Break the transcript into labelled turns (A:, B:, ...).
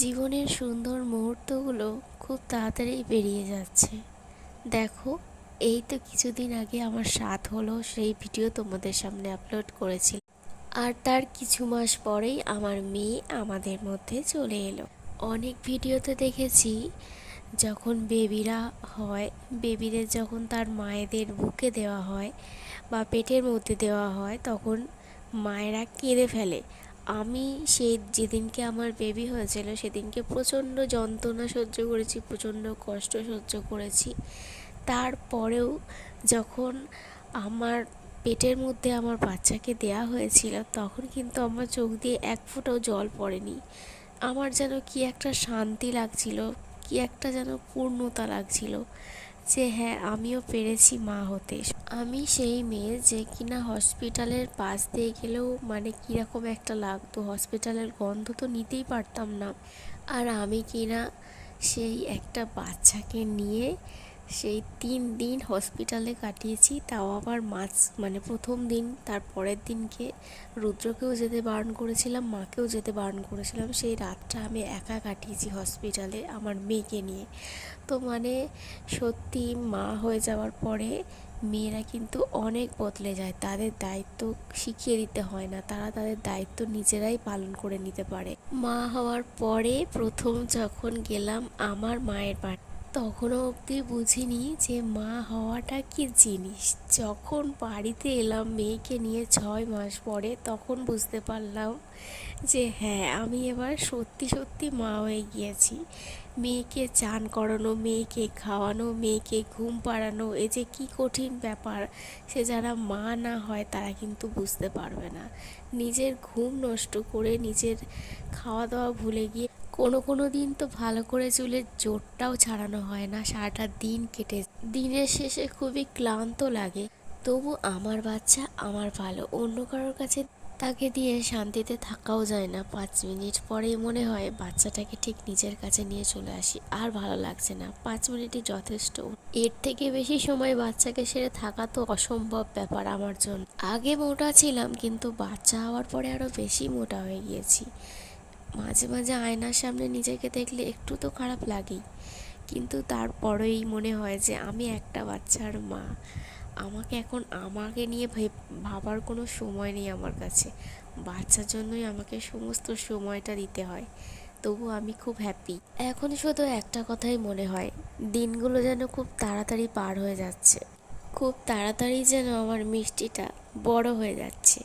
A: জীবনের সুন্দর মুহূর্তগুলো খুব তাড়াতাড়ি বেরিয়ে যাচ্ছে। দেখো, এই তো কিছুদিন আগে আমার সাথ হলো সেই ভিডিও তোমাদের সামনে আপলোড করেছি আর তার কিছু মাস পরেই আমার মেয়ে আমাদের মধ্যে চলে এলো। অনেক ভিডিওতে দেখেছি, যখন বেবিরা হয় বেবিদের যখন তার মায়েদের বুকে দেওয়া হয় বা পেটের মধ্যে দেওয়া হয়, তখন মায়েরা কেঁদে ফেলে। আমি সেই যেদিনকে আমার বেবি হয়েছিল, সেদিনকে প্রচণ্ড যন্ত্রণা সহ্য করেছি, প্রচণ্ড কষ্ট সহ্য করেছি। তারপরেও যখন আমার পেটের মধ্যে আমার বাচ্চাকে দেয়া হয়েছিল, তখন কিন্তু আমার চোখ দিয়ে এক ফোঁটাও জল পড়েনি। আমার যেন কি একটা শান্তি লাগছিল, কি একটা যেন পূর্ণতা লাগছিল। যে হ্যাঁ আমিও পেরেছি মা হতে। আমি সেই মেয়ে যে কিনা হসপিটালের পাশ দিয়ে গেলেও মানে কীরকম একটা লাগতো। হসপিটালের গন্ধ তো নিতেই পারতাম না। আর আমি কিনা সেই একটা বাচ্চাকে নিয়ে সেই তিন দিন হসপিটালে কাটিয়েছি। তাও আবার মাঝ মানে প্রথম দিন, তার পরের দিনকে রুদ্রকেও যেতে বারণ করেছিলাম, মাকেও যেতে বারণ করেছিলাম। সেই রাতটা আমি একা কাটিয়েছি হসপিটালে আমার মেয়েকে নিয়ে। তো মানে সত্যি মা হয়ে যাওয়ার পরে মেয়েরা কিন্তু অনেক বদলে যায়। তাদের দায়িত্ব শিখিয়ে দিতে হয় না। তারা তাদের দায়িত্ব নিজেরাই পালন করে নিতে পারে। মা হওয়ার পরে প্রথম যখন গেলাম আমার মায়ের বাড়ি তখনও অবধি বুঝিনি যে মা হওয়াটা কি জিনিস। যখন বাড়িতে এলাম মেয়েকে নিয়ে ছয় মাস পরে তখন বুঝতে পারলাম যে হ্যাঁ আমি এবার সত্যি সত্যি মা হয়ে গিয়েছি। মেয়েকে চান করানো, মেয়েকে খাওয়ানো, মেয়েকে ঘুম পাড়ানো, এ যে কী কঠিন ব্যাপার, সে যারা মা না হয় তারা কিন্তু বুঝতে পারবে না। নিজের ঘুম নষ্ট করে নিজের খাওয়া দাওয়া ভুলে গিয়ে কোনো কোনো দিন তো ভালো করে চুলের জোরটাও ছাড়ানো হয় না, সারাটা দিন কেটে দিনের শেষে খুবই ক্লান্ত লাগে। তবু আমার বাচ্চা আমার ভালো, অন্য কারোর কাছে তাকে দিয়ে শান্তিতে থাকাও যায় না। পাঁচ মিনিট পরেই মনে হয় বাচ্চাটাকে ঠিক নিজের কাছে নিয়ে চলে আসি, আর ভালো লাগছে না। পাঁচ মিনিটই যথেষ্ট। এর থেকে বেশি সময় বাচ্চাকে সেরে থাকা তো অসম্ভব ব্যাপার আমার জন্য। আগে মোটা ছিলাম, কিন্তু বাচ্চা হওয়ার পরে আরও বেশি মোটা হয়ে গিয়েছি। মাঝে মাঝে আয়নার সামনে নিজেকে দেখলে একটু তো খারাপ লাগেই। কিন্তু তারপরেই মনে হয় যে আমি একটা বাচ্চার মা। আমাকে এখন আমাকে নিয়ে ভাবার কোনো সময় নেই আমার কাছে। বাচ্চার জন্যই আমাকে সমস্ত সময়টা দিতে হয়। তবু আমি খুব হ্যাপি এখন শুধু একটা কথাই মনে হয়, দিনগুলো যেন খুব তাড়াতাড়ি পার হয়ে যাচ্ছে। খুব তাড়াতাড়ি যেন আমার মিষ্টিটা বড় হয়ে যাচ্ছে।